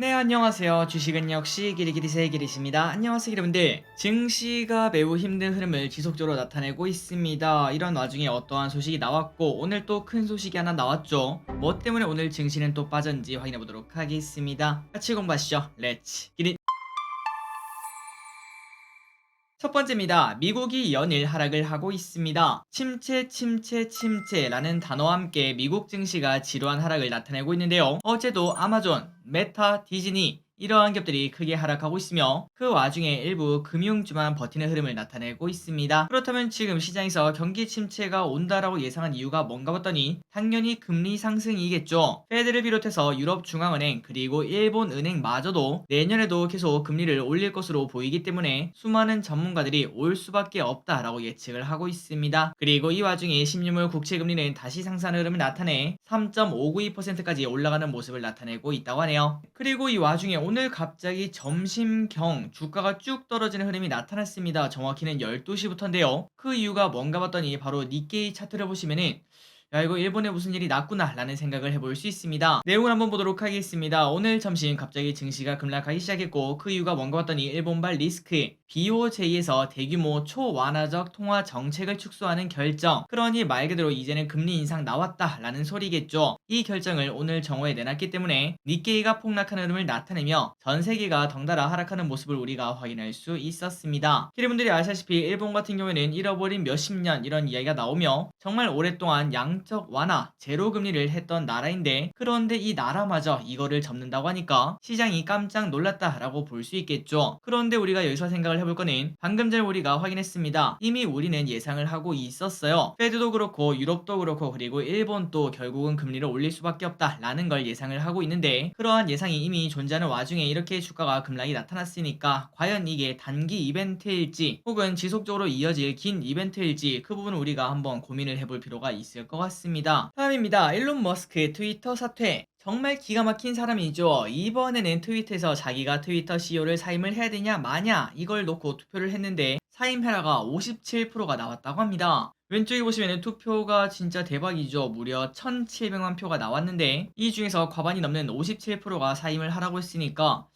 네 안녕하세요. 주식은 역시 기리기리 세 기리십니다. 안녕하세요 여러분들. 증시가 매우 힘든 흐름을 지속적으로 나타내고 있습니다. 이런 와중에 어떠한 소식이 나왔고 오늘 또 큰 소식이 하나 나왔죠. 뭐 때문에 오늘 증시는 또 빠졌는지 확인해 보도록 하겠습니다. 같이 공부하시죠. 렛츠 기리 첫 번째입니다. 미국이 연일 하락을 하고 있습니다. 침체, 침체, 침체라는 단어와 함께 미국 증시가 지루한 하락을 나타내고 있는데요. 어제도 아마존, 메타, 디즈니, 이러한 기업들이 크게 하락하고 있으며 그 와중에 일부 금융주만 버티는 흐름을 나타내고 있습니다. 그렇다면 지금 시장에서 경기 침체가 온다라고 예상한 이유가 뭔가 봤더니 당연히 금리 상승이겠죠. 페드를 비롯해서 유럽 중앙은행 그리고 일본 은행마저도 내년에도 계속 금리를 올릴 것으로 보이기 때문에 수많은 전문가들이 올 수밖에 없다라고 예측을 하고 있습니다. 그리고 이 와중에 10년물 국채 금리는 다시 상승 흐름을 나타내 3.592%까지 올라가는 모습을 나타내고 있다고 하네요. 그리고 이 와중에 오늘 갑자기 점심경 주가가 쭉 떨어지는 흐름이 나타났습니다. 정확히는 12시부터인데요. 그 이유가 뭔가 봤더니 바로 니케이 차트를 보시면은 야 이거 일본에 무슨 일이 났구나 라는 생각을 해볼 수 있습니다. 내용을 한번 보도록 하겠습니다. 오늘 점심 갑자기 증시가 급락하기 시작했고 그 이유가 뭔가 봤더니 일본발 리스크 BOJ에서 대규모 초완화적 통화 정책을 축소하는 결정 그러니 말 그대로 이제는 금리 인상 나왔다 라는 소리겠죠. 이 결정을 오늘 정오에 내놨기 때문에 니케이가 폭락하는 흐름을 나타내며 전 세계가 덩달아 하락하는 모습을 우리가 확인할 수 있었습니다. 여러분들이 아시다시피 일본 같은 경우에는 잃어버린 몇십 년 이런 이야기가 나오며 정말 오랫동안 양 양적 완화, 제로 금리를 했던 나라인데 그런데 이 나라마저 이거를 접는다고 하니까 시장이 깜짝 놀랐다라고 볼 수 있겠죠. 그런데 우리가 여기서 생각을 해볼 거는 방금 전에 우리가 확인했습니다. 이미 우리는 예상을 하고 있었어요. 페드도 그렇고 유럽도 그렇고 그리고 일본도 결국은 금리를 올릴 수밖에 없다라는 걸 예상을 하고 있는데 그러한 예상이 이미 존재하는 와중에 이렇게 주가가 급락이 나타났으니까 과연 이게 단기 이벤트일지 혹은 지속적으로 이어질 긴 이벤트일지 그 부분은 우리가 한번 고민을 해볼 필요가 있을 것 같습니다. 다음입니다. 일론 머스크 트위터 사퇴. 정말 기가 막힌 사람이죠. 이번에는 트위터에서 자기가 트위터 CEO를 사임을 해야 되냐 마냐 이걸 놓고 투표를 했는데 사임해라가 57%가 나왔다고 합니다. 왼쪽에 보시면 투표가 진짜 대박이죠. 무려 1700만 표가 나왔는데 이 중에서 과반이 넘는 57%가 사임을 하라고 했으니까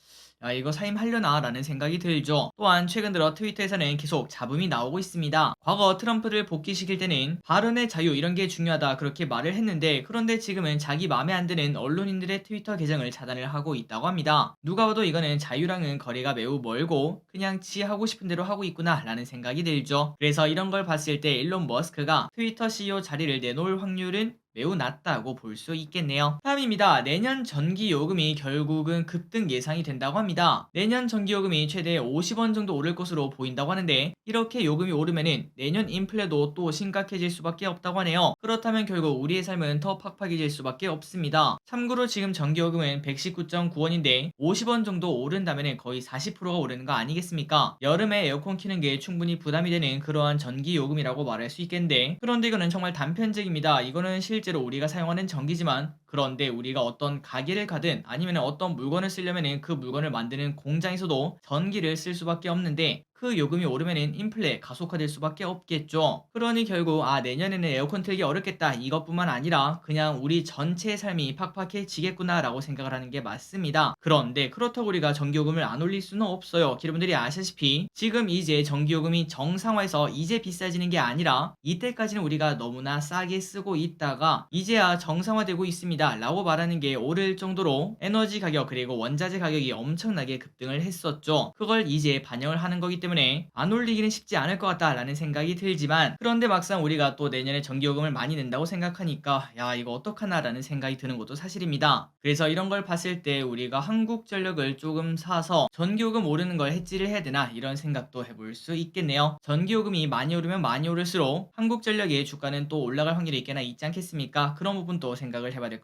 야, 이거 사임하려나 라는 생각이 들죠. 또한 최근 들어 트위터에서는 계속 잡음이 나오고 있습니다. 과거 트럼프를 복귀시킬 때는 발언의 자유 이런 게 중요하다 그렇게 말을 했는데 그런데 지금은 자기 마음에 안 드는 언론인들의 트위터 계정을 차단을 하고 있다고 합니다. 누가 봐도 이거는 자유랑은 거리가 매우 멀고 그냥 지 하고 싶은 대로 하고 있구나 라는 생각이 들죠. 그래서 이런 걸 봤을 때 일론 머스크가 트위터 CEO 자리를 내놓을 확률은 매우 낮다고 볼 수 있겠네요. 다음입니다. 내년 전기요금이 결국은 급등 예상이 된다고 합니다. 내년 전기요금이 최대 50원 정도 오를 것으로 보인다고 하는데 이렇게 요금이 오르면은 내년 인플레도 또 심각해질 수밖에 없다고 하네요. 그렇다면 결국 우리의 삶은 더 팍팍해질 수밖에 없습니다. 참고로 지금 전기요금은 119.9원인데 50원 정도 오른다면 거의 40%가 오르는 거 아니겠습니까? 여름에 에어컨 키는 게 충분히 부담이 되는 그러한 전기요금이라고 말할 수 있겠는데 그런데 이거는 정말 단편적입니다. 이거는 실 실제로 우리가 사용하는 전기지만 그런데 우리가 어떤 가게를 가든 아니면 어떤 물건을 쓰려면 그 물건을 만드는 공장에서도 전기를 쓸 수밖에 없는데 그 요금이 오르면은 인플레 가속화될 수밖에 없겠죠. 그러니 결국 아 내년에는 에어컨 틀기 어렵겠다 이것뿐만 아니라 그냥 우리 전체 삶이 팍팍해지겠구나라고 생각을 하는 게 맞습니다. 그런데 그렇다고 우리가 전기요금을 안 올릴 수는 없어요. 여러분들이 아시다시피 지금 이제 전기요금이 정상화해서 이제 비싸지는 게 아니라 이때까지는 우리가 너무나 싸게 쓰고 있다가 이제야 정상화되고 있습니다. 라고 말하는 게 오를 정도로 에너지 가격 그리고 원자재 가격이 엄청나게 급등을 했었죠. 그걸 이제 반영을 하는 거기 때문에 안 올리기는 쉽지 않을 것 같다라는 생각이 들지만 그런데 막상 우리가 또 내년에 전기요금을 많이 낸다고 생각하니까 야 이거 어떡하나라는 생각이 드는 것도 사실입니다. 그래서 이런 걸 봤을 때 우리가 한국전력을 조금 사서 전기요금 오르는 걸 해지를 해야 되나 이런 생각도 해볼 수 있겠네요. 전기요금이 많이 오르면 많이 오를수록 한국전력의 주가는 또 올라갈 확률이 있게나 있지 않겠습니까? 그런 부분도 생각을 해봐야 될 것 같습니다.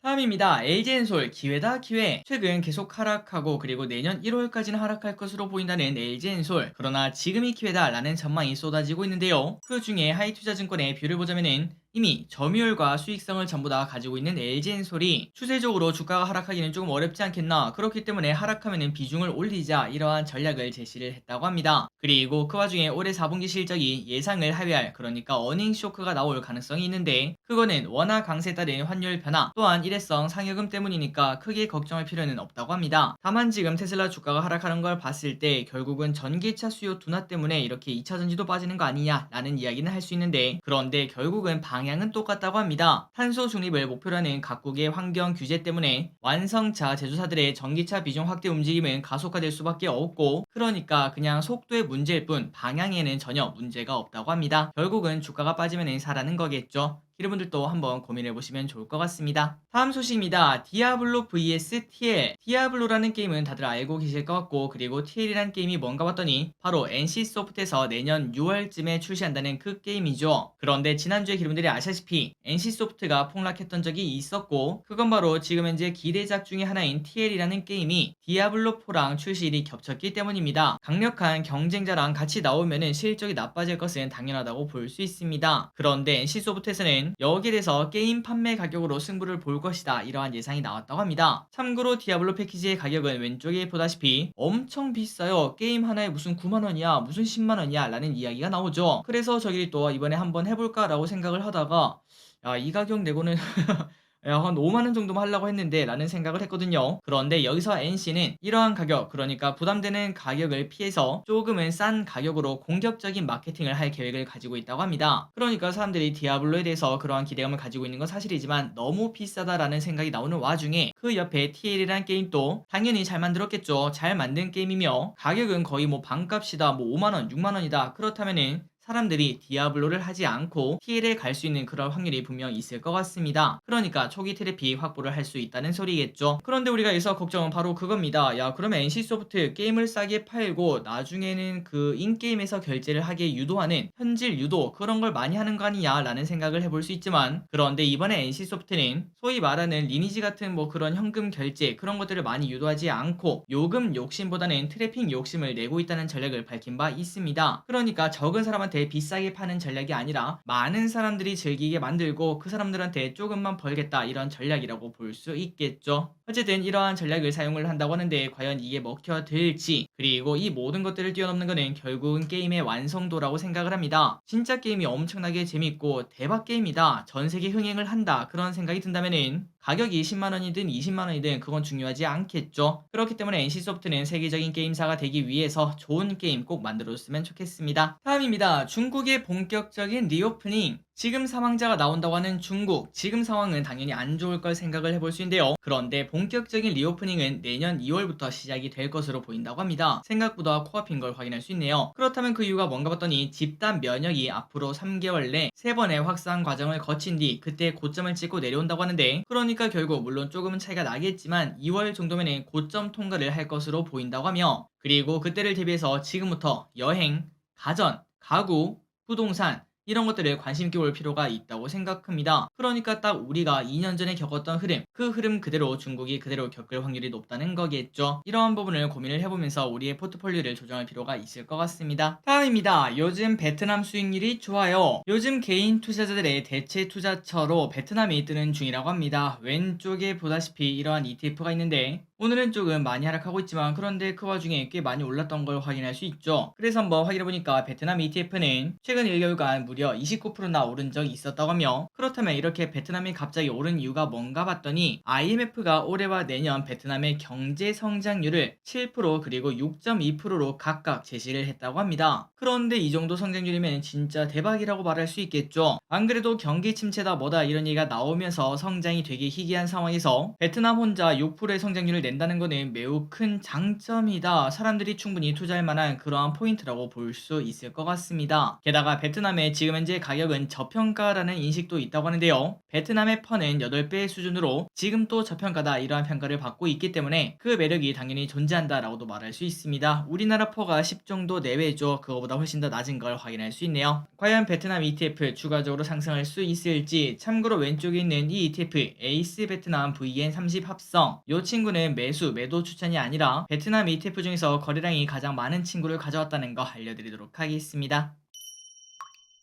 다음입니다. LG엔솔 기회다 기회. 최근 계속 하락하고 그리고 내년 1월까지는 하락할 것으로 보인다는 LG엔솔. 그러나 지금이 기회다라는 전망이 쏟아지고 있는데요. 그 중에 하이투자증권의 뷰를 보자면은 이미 점유율과 수익성을 전부 다 가지고 있는 LG엔솔이 추세적으로 주가가 하락하기는 조금 어렵지 않겠나 그렇기 때문에 하락하면 비중을 올리자 이러한 전략을 제시를 했다고 합니다. 그리고 그 와중에 올해 4분기 실적이 예상을 하회할 그러니까 어닝 쇼크가 나올 가능성이 있는데 그거는 워낙 강세에 따른 환율 변화 또한 일회성 상여금 때문이니까 크게 걱정할 필요는 없다고 합니다. 다만 지금 테슬라 주가가 하락하는 걸 봤을 때 결국은 전기차 수요 둔화 때문에 이렇게 2차 전지도 빠지는 거 아니냐라는 이야기는 할 수 있는데 그런데 결국은 방향은 똑같다고 합니다. 탄소 중립을 목표로 하는 각국의 환경 규제 때문에 완성차 제조사들의 전기차 비중 확대 움직임은 가속화될 수밖에 없고 그러니까 그냥 속도의 문제일 뿐 방향에는 전혀 문제가 없다고 합니다. 결국은 주가가 빠지면 사라는 거겠죠. 여러분들도 한번 고민해 보시면 좋을 것 같습니다. 다음 소식입니다. 디아블로 vs TL. 디아블로라는 게임은 다들 알고 계실 것 같고 그리고 TL이라는 게임이 뭔가 봤더니 바로 NC소프트에서 내년 6월쯤에 출시한다는 그 게임이죠. 그런데 지난주에 여러분들이 아시다시피 NC소프트가 폭락했던 적이 있었고 그건 바로 지금 현재 기대작 중의 하나인 TL이라는 게임이 디아블로 4랑 출시일이 겹쳤기 때문입니다. 강력한 경쟁자랑 같이 나오면 실적이 나빠질 것은 당연하다고 볼 수 있습니다. 그런데 NC소프트에서는 여기에 대해서 게임 판매 가격으로 승부를 볼 것이다 이러한 예상이 나왔다고 합니다. 참고로 디아블로 패키지의 가격은 왼쪽에 보다시피 엄청 비싸요. 게임 하나에 무슨 9만원이야 무슨 10만원이야 라는 이야기가 나오죠. 그래서 저기 또 이번에 한번 해볼까 라고 생각을 하다가 야 이 가격 내고는 야, 한 5만 원 정도만 하려고 했는데 라는 생각을 했거든요. 그런데 여기서 NC는 이러한 가격, 그러니까 부담되는 가격을 피해서 조금은 싼 가격으로 공격적인 마케팅을 할 계획을 가지고 있다고 합니다. 그러니까 사람들이 디아블로에 대해서 그러한 기대감을 가지고 있는 건 사실이지만 너무 비싸다라는 생각이 나오는 와중에 그 옆에 TL이라는 게임도 당연히 잘 만들었겠죠. 잘 만든 게임이며 가격은 거의 뭐 반값이다, 뭐 5만 원, 6만 원이다. 그렇다면은 사람들이 디아블로를 하지 않고 TL에 갈 수 있는 그런 확률이 분명 있을 것 같습니다. 그러니까 초기 트래픽 확보를 할 수 있다는 소리겠죠. 그런데 우리가 여기서 걱정은 바로 그겁니다. 야 그러면 NC소프트 게임을 싸게 팔고 나중에는 그 인게임에서 결제를 하게 유도하는 현질 유도 그런 걸 많이 하는 거 아니냐 라는 생각을 해볼 수 있지만 그런데 이번에 NC소프트는 소위 말하는 리니지 같은 뭐 그런 현금 결제 그런 것들을 많이 유도하지 않고 요금 욕심보다는 트래픽 욕심을 내고 있다는 전략을 밝힌 바 있습니다. 그러니까 적은 사람한테 사람한테 비싸게 파는 전략이 아니라 많은 사람들이 즐기게 만들고 그 사람들한테 조금만 벌겠다 이런 전략이라고 볼 수 있겠죠. 어쨌든 이러한 전략을 사용을 한다고 하는데 과연 이게 먹혀들지 그리고 이 모든 것들을 뛰어넘는 것은 결국은 게임의 완성도라고 생각을 합니다. 진짜 게임이 엄청나게 재밌고 대박 게임이다. 전 세계 흥행을 한다. 그런 생각이 든다면은 가격이 10만원이든 20만원이든 그건 중요하지 않겠죠. 그렇기 때문에 NC소프트는 세계적인 게임사가 되기 위해서 좋은 게임 꼭 만들어줬으면 좋겠습니다. 다음입니다. 중국의 본격적인 리오프닝. 지금 사망자가 나온다고 하는 중국, 지금 상황은 당연히 안 좋을 걸 생각을 해볼 수 있는데요. 그런데 본 격적인 리오프닝은 내년 2월부터 시작이 될 것으로 보인다고 합니다. 생각보다 코앞인 걸 확인할 수 있네요. 그렇다면 그 이유가 뭔가 봤더니 집단 면역이 앞으로 3개월 내 3번의 확산 과정을 거친 뒤 그때 고점을 찍고 내려온다고 하는데 그러니까 결국 물론 조금은 차이가 나겠지만 2월 정도면 고점 통과를 할 것으로 보인다고 하며 그리고 그때를 대비해서 지금부터 여행, 가전, 가구, 부동산, 이런 것들에 관심 있게 볼 필요가 있다고 생각합니다. 그러니까 딱 우리가 2년 전에 겪었던 흐름, 그 흐름 그대로 중국이 그대로 겪을 확률이 높다는 거겠죠. 이러한 부분을 고민을 해보면서 우리의 포트폴리오를 조정할 필요가 있을 것 같습니다. 다음입니다. 요즘 베트남 수익률이 좋아요. 요즘 개인 투자자들의 대체 투자처로 베트남이 뜨는 중이라고 합니다. 왼쪽에 보다시피 이러한 ETF가 있는데 오늘은 조금 많이 하락하고 있지만 그런데 그 와중에 꽤 많이 올랐던 걸 확인할 수 있죠. 그래서 한번 확인해보니까 베트남 ETF는 최근 1개월간 무려 29%나 오른 적이 있었다고 하며 그렇다면 이렇게 베트남이 갑자기 오른 이유가 뭔가 봤더니 IMF가 올해와 내년 베트남의 경제 성장률을 7% 그리고 6.2%로 각각 제시를 했다고 합니다. 그런데 이 정도 성장률이면 진짜 대박이라고 말할 수 있겠죠. 안 그래도 경기 침체다 뭐다 이런 얘기가 나오면서 성장이 되게 희귀한 상황에서 베트남 혼자 6%의 성장률을 낸다는 것은 매우 큰 장점이다. 사람들이 충분히 투자할 만한 그러한 포인트라고 볼 수 있을 것 같습니다. 게다가 베트남의 지금 현재 가격은 저평가라는 인식도 있다고 하는데요. 베트남의 펀은 8배 수준으로 지금 또 저평가다 이러한 평가를 받고 있기 때문에 그 매력이 당연히 존재한다라고도 말할 수 있습니다. 우리나라 퍼가 10 정도 내외죠. 그거보다 훨씬 더 낮은 걸 확인할 수 있네요. 과연 베트남 ETF 추가적으로 상승할 수 있을지 참고로 왼쪽에 있는 이 ETF 에이스 베트남 VN30 합성 이 친구는 매수, 매도 추천이 아니라 베트남 ETF 중에서 거래량이 가장 많은 친구를 가져왔다는 거 알려드리도록 하겠습니다.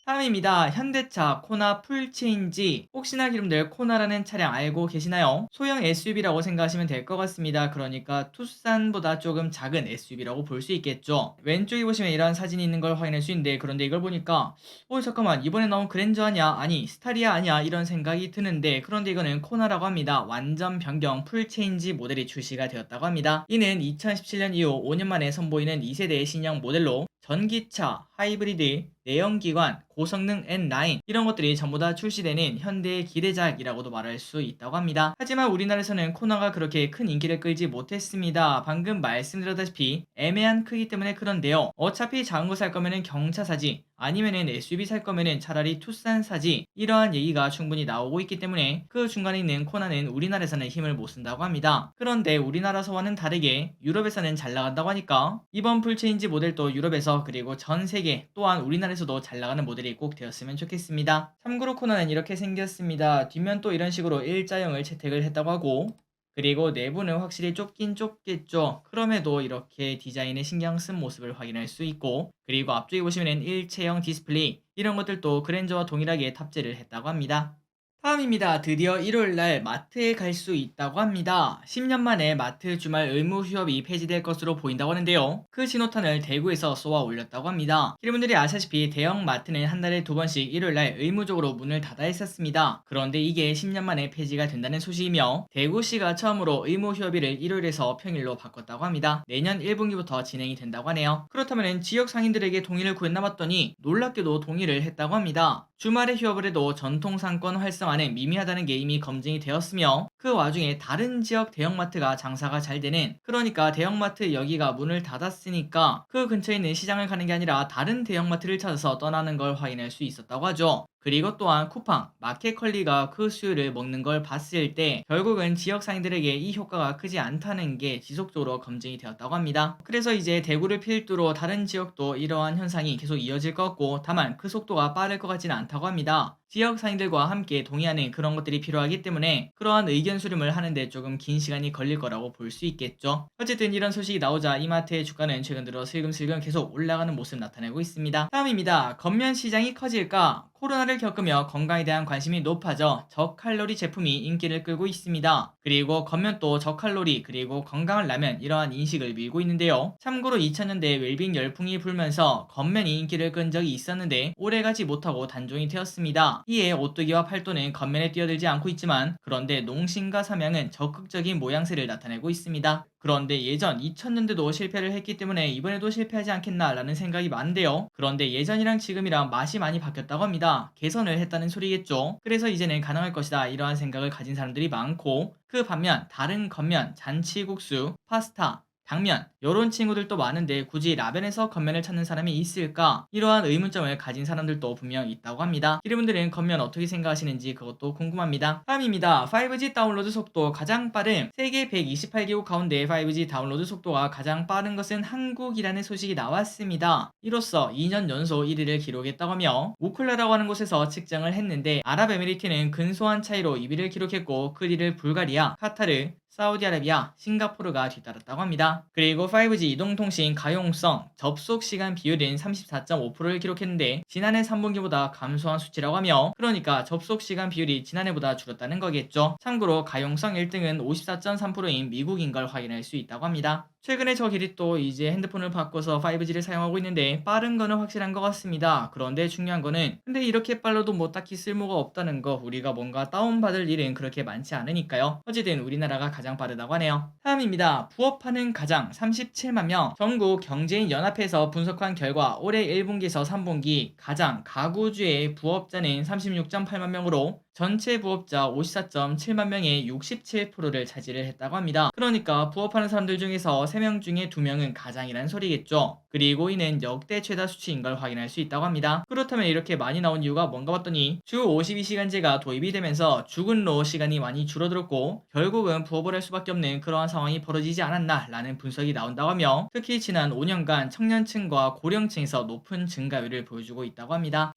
다음입니다. 현대차 코나 풀체인지 혹시나 여러분들 코나라는 차량 알고 계시나요? 소형 SUV라고 생각하시면 될 것 같습니다. 그러니까 투싼보다 조금 작은 SUV라고 볼 수 있겠죠. 왼쪽에 보시면 이런 사진이 있는 걸 확인할 수 있는데 그런데 이걸 보니까 어 잠깐만 이번에 나온 그랜저 아니야? 아니 스타리아 아니야? 이런 생각이 드는데 그런데 이거는 코나라고 합니다. 완전 변경 풀체인지 모델이 출시가 되었다고 합니다. 이는 2017년 이후 5년 만에 선보이는 2세대의 신형 모델로 전기차, 하이브리드, 내연기관, 고성능 N9 이런 것들이 전부 다 출시되는 현대의 기대작이라고도 말할 수 있다고 합니다. 하지만 우리나라에서는 코나가 그렇게 큰 인기를 끌지 못했습니다. 방금 말씀드렸다시피 애매한 크기 때문에 그런데요. 어차피 작은 거 살 거면은 경차 사지 아니면은 SUV 살 거면은 차라리 투싼 사지 이러한 얘기가 충분히 나오고 있기 때문에 그 중간에 있는 코나는 우리나라에서는 힘을 못 쓴다고 합니다. 그런데 우리나라서와는 다르게 유럽에서는 잘 나간다고 하니까 이번 풀체인지 모델도 유럽에서 그리고 전 세계 또한 우리나라에서도 잘 나가는 모델이 꼭 되었으면 좋겠습니다. 참고로 코나는 이렇게 생겼습니다. 뒷면 또 이런 식으로 일자형을 채택을 했다고 하고 그리고 내부는 확실히 좁긴 좁겠죠. 그럼에도 이렇게 디자인에 신경 쓴 모습을 확인할 수 있고 그리고 앞쪽에 보시면 일체형 디스플레이 이런 것들도 그랜저와 동일하게 탑재를 했다고 합니다. 다음입니다. 드디어 일요일날 마트에 갈 수 있다고 합니다. 10년 만에 마트 주말 의무 휴업이 폐지될 것으로 보인다고 하는데요. 그 신호탄을 대구에서 쏘아 올렸다고 합니다. 여러분들이 아시다시피 대형 마트는 한 달에 두 번씩 일요일날 의무적으로 문을 닫아 있었습니다. 그런데 이게 10년 만에 폐지가 된다는 소식이며 대구시가 처음으로 의무 휴업일을 일요일에서 평일로 바꿨다고 합니다. 내년 1분기부터 진행이 된다고 하네요. 그렇다면 지역 상인들에게 동의를 구했나 봤더니 놀랍게도 동의를 했다고 합니다. 주말에 휴업을 해도 전통 상권 활성화 는 미미하다는 게 이미 검증이 되었으며 그 와중에 다른 지역 대형마트가 장사가 잘 되는 그러니까 대형마트 여기가 문을 닫았으니까 그 근처에 있는 시장을 가는 게 아니라 다른 대형마트를 찾아서 떠나는 걸 확인할 수 있었다고 하죠. 그리고 또한 쿠팡, 마켓컬리가 그 수요를 먹는 걸 봤을 때 결국은 지역 상인들에게 이 효과가 크지 않다는 게 지속적으로 검증이 되었다고 합니다. 그래서 이제 대구를 필두로 다른 지역도 이러한 현상이 계속 이어질 것 같고 다만 그 속도가 빠를 것 같지는 않다고 합니다. 지역 상인들과 함께 동의하는 그런 것들이 필요하기 때문에 그러한 의견 수렴을 하는데 조금 긴 시간이 걸릴 거라고 볼 수 있겠죠. 어쨌든 이런 소식이 나오자 이마트의 주가는 최근 들어 슬금슬금 계속 올라가는 모습 나타내고 있습니다. 다음입니다. 겉면 시장이 커질까? 코로나를 겪으며 건강에 대한 관심이 높아져 저칼로리 제품이 인기를 끌고 있습니다. 그리고 겉면도 저칼로리 그리고 건강을 라면 이러한 인식을 밀고 있는데요. 참고로 2000년대에 웰빙 열풍이 불면서 겉면이 인기를 끈 적이 있었는데 오래가지 못하고 단종이 되었습니다. 이에 오뚜기와 팔도는 겉면에 뛰어들지 않고 있지만 그런데 농심과 삼양은 적극적인 모양새를 나타내고 있습니다. 그런데 예전 2000년대도 실패를 했기 때문에 이번에도 실패하지 않겠나라는 생각이 많은데요. 그런데 예전이랑 지금이랑 맛이 많이 바뀌었다고 합니다. 개선을 했다는 소리겠죠. 그래서 이제는 가능할 것이다 이러한 생각을 가진 사람들이 많고 그 반면 다른 겉면, 잔치국수, 파스타, 당면 이런 친구들도 많은데 굳이 라벤에서 겉면을 찾는 사람이 있을까? 이러한 의문점을 가진 사람들도 분명 있다고 합니다. 여러분들은 겉면 어떻게 생각하시는지 그것도 궁금합니다. 다음입니다. 5G 다운로드 속도 가장 빠른 세계 128개국 가운데 5G 다운로드 속도가 가장 빠른 것은 한국이라는 소식이 나왔습니다. 이로써 2년 연속 1위를 기록했다고 하며 우클라라고 하는 곳에서 측정을 했는데 아랍에미리트는 근소한 차이로 2위를 기록했고 그 뒤를 불가리아, 카타르, 사우디아라비아, 싱가포르가 뒤따랐다고 합니다. 그리고 5G 이동통신 가용성, 접속 시간 비율은 34.5%를 기록했는데 지난해 3분기보다 감소한 수치라고 하며 그러니까 접속 시간 비율이 지난해보다 줄었다는 거겠죠. 참고로 가용성 1등은 54.3%인 미국인 걸 확인할 수 있다고 합니다. 최근에 저 길이 또 이제 핸드폰을 바꿔서 5G를 사용하고 있는데 빠른 거는 확실한 것 같습니다. 그런데 중요한 거는 근데 이렇게 빨라도 뭐 딱히 쓸모가 없다는 거 우리가 뭔가 다운받을 일은 그렇게 많지 않으니까요. 어쨌든 우리나라가 가장 빠르다고 하네요. 다음입니다. 부업하는 가장 37만 명 전국 경제인 연합회에서 분석한 결과 올해 1분기에서 3분기 가장 가구주의 부업자는 36.8만 명으로 전체 부업자 54.7만 명의 67%를 차지를 했다고 합니다. 그러니까 부업하는 사람들 중에서 3명 중에 2명은 가장이라는 소리겠죠. 그리고 이는 역대 최다 수치인 걸 확인할 수 있다고 합니다. 그렇다면 이렇게 많이 나온 이유가 뭔가 봤더니 주 52시간제가 도입이 되면서 주근로 시간이 많이 줄어들었고 결국은 부업을 할 수밖에 없는 그러한 상황이 벌어지지 않았나 라는 분석이 나온다고 하며 특히 지난 5년간 청년층과 고령층에서 높은 증가율을 보여주고 있다고 합니다.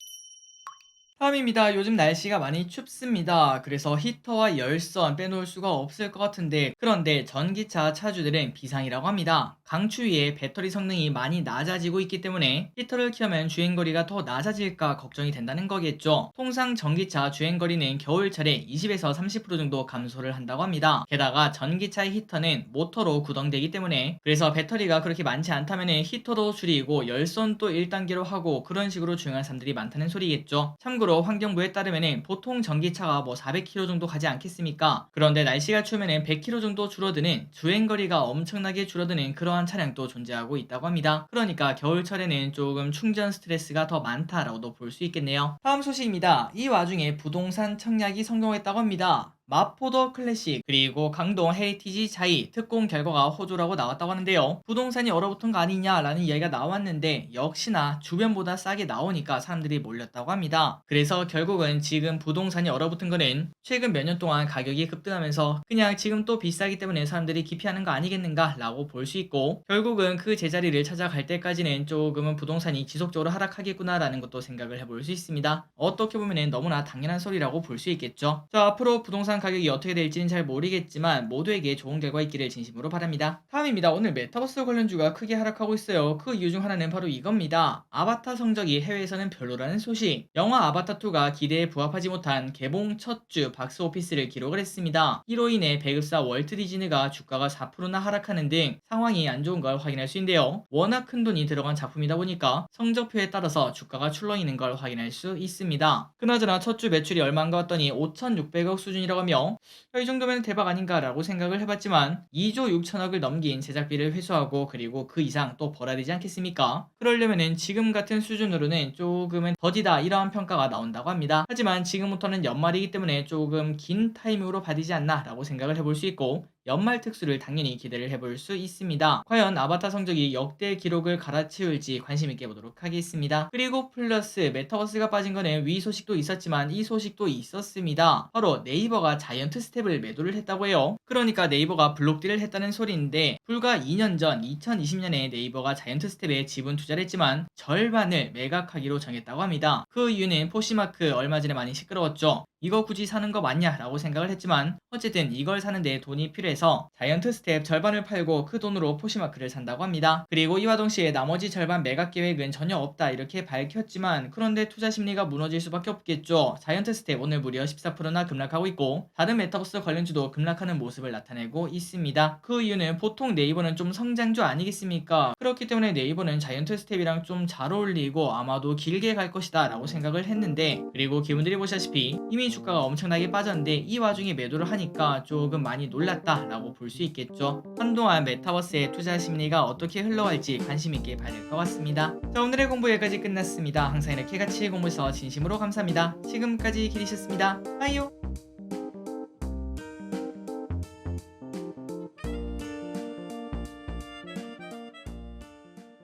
다음입니다. 요즘 날씨가 많이 춥습니다. 그래서 히터와 열선 빼놓을 수가 없을 것 같은데 그런데 전기차 차주들은 비상이라고 합니다. 강추위에 배터리 성능이 많이 낮아지고 있기 때문에 히터를 켜면 주행거리가 더 낮아질까 걱정이 된다는 거겠죠. 통상 전기차 주행거리는 겨울철에 20에서 30% 정도 감소를 한다고 합니다. 게다가 전기차의 히터는 모터로 구동되기 때문에 그래서 배터리가 그렇게 많지 않다면 히터도 줄이고 열선도 1단계로 하고 그런 식으로 주행하는 사람들이 많다는 소리겠죠. 참고로 환경부에 따르면 보통 전기차가 뭐 400km 정도 가지 않겠습니까? 그런데 날씨가 추우면 100km 정도 줄어드는 주행거리가 엄청나게 줄어드는 그러한 차량도 존재하고 있다고 합니다. 그러니까 겨울철에는 조금 충전 스트레스가 더 많다라고도 볼 수 있겠네요. 다음 소식입니다. 이 와중에 부동산 청약이 성공했다고 합니다. 마포더 클래식 그리고 강동 헤리티지 자이 특공 결과가 호조라고 나왔다고 하는데요. 부동산이 얼어붙은 거 아니냐라는 이야기가 나왔는데 역시나 주변보다 싸게 나오니까 사람들이 몰렸다고 합니다. 그래서 결국은 지금 부동산이 얼어붙은 거는 최근 몇 년 동안 가격이 급등하면서 그냥 지금 또 비싸기 때문에 사람들이 기피하는 거 아니겠는가 라고 볼 수 있고 결국은 그 제자리를 찾아갈 때까지는 조금은 부동산이 지속적으로 하락하겠구나라는 것도 생각을 해볼 수 있습니다. 어떻게 보면 너무나 당연한 소리라고 볼 수 있겠죠. 자 앞으로 부동산 가격이 어떻게 될지는 잘 모르겠지만 모두에게 좋은 결과 있기를 진심으로 바랍니다. 다음입니다. 오늘 메타버스 관련주가 크게 하락하고 있어요. 그 이유 중 하나는 바로 이겁니다. 아바타 성적이 해외에서는 별로라는 소식. 영화 아바타2가 기대에 부합하지 못한 개봉 첫 주 박스 오피스를 기록을 했습니다. 이로 인해 배급사 월트 디즈니가 주가가 4%나 하락하는 등 상황이 안 좋은 걸 확인할 수 있는데요. 워낙 큰 돈이 들어간 작품이다 보니까 성적표에 따라서 주가가 출렁이는 걸 확인할 수 있습니다. 그나저나 첫 주 매출이 얼마인가 봤더니 5,600억 수준이라고 하며 이 정도면 대박 아닌가라고 생각을 해봤지만 2조 6천억을 넘긴 제작비를 회수하고 그리고 그 이상 또 벌어야 되지 않겠습니까? 그러려면은 지금 같은 수준으로는 조금은 더디다 이러한 평가가 나온다고 합니다. 하지만 지금부터는 연말이기 때문에 조금 긴 타이밍으로 받이지 않나 라고 생각을 해볼 수 있고 연말 특수를 당연히 기대를 해볼 수 있습니다. 과연 아바타 성적이 역대 기록을 갈아치울지 관심 있게 보도록 하겠습니다. 그리고 플러스 메타버스가 빠진 거는 위 소식도 있었지만 이 소식도 있었습니다. 바로 네이버가 자이언트 스텝을 매도를 했다고 해요. 그러니까 네이버가 블록딜을 했다는 소리인데 불과 2년 전 2020년에 네이버가 자이언트 스텝에 지분 투자를 했지만 절반을 매각하기로 정했다고 합니다. 그 이유는 포시마크 얼마 전에 많이 시끄러웠죠. 이거 굳이 사는 거 맞냐? 라고 생각을 했지만 어쨌든 이걸 사는 데 돈이 필요해서 자이언트 스텝 절반을 팔고 그 돈으로 포시마크를 산다고 합니다. 그리고 이와 동시에 나머지 절반 매각 계획은 전혀 없다 이렇게 밝혔지만 그런데 투자 심리가 무너질 수밖에 없겠죠. 자이언트 스텝 오늘 무려 14%나 급락하고 있고 다른 메타버스 관련주도 급락하는 모습을 나타내고 있습니다. 그 이유는 보통 네이버는 좀 성장주 아니겠습니까? 그렇기 때문에 네이버는 자이언트 스텝이랑 좀 잘 어울리고 아마도 길게 갈 것이다 라고 생각을 했는데 그리고 기분들이 보시다시피 이미 주가가 엄청나게 빠졌는데 이 와중에 매도를 하니까 조금 많이 놀랐다라고 볼 수 있겠죠. 한동안 메타버스의 투자 심리가 어떻게 흘러갈지 관심 있게 될것 같습니다. 자 오늘의 공부 여기까지 끝났습니다. 항상 이렇게 같이 공부해서 진심으로 감사합니다. 지금까지 기리셨습니다. 빠이요.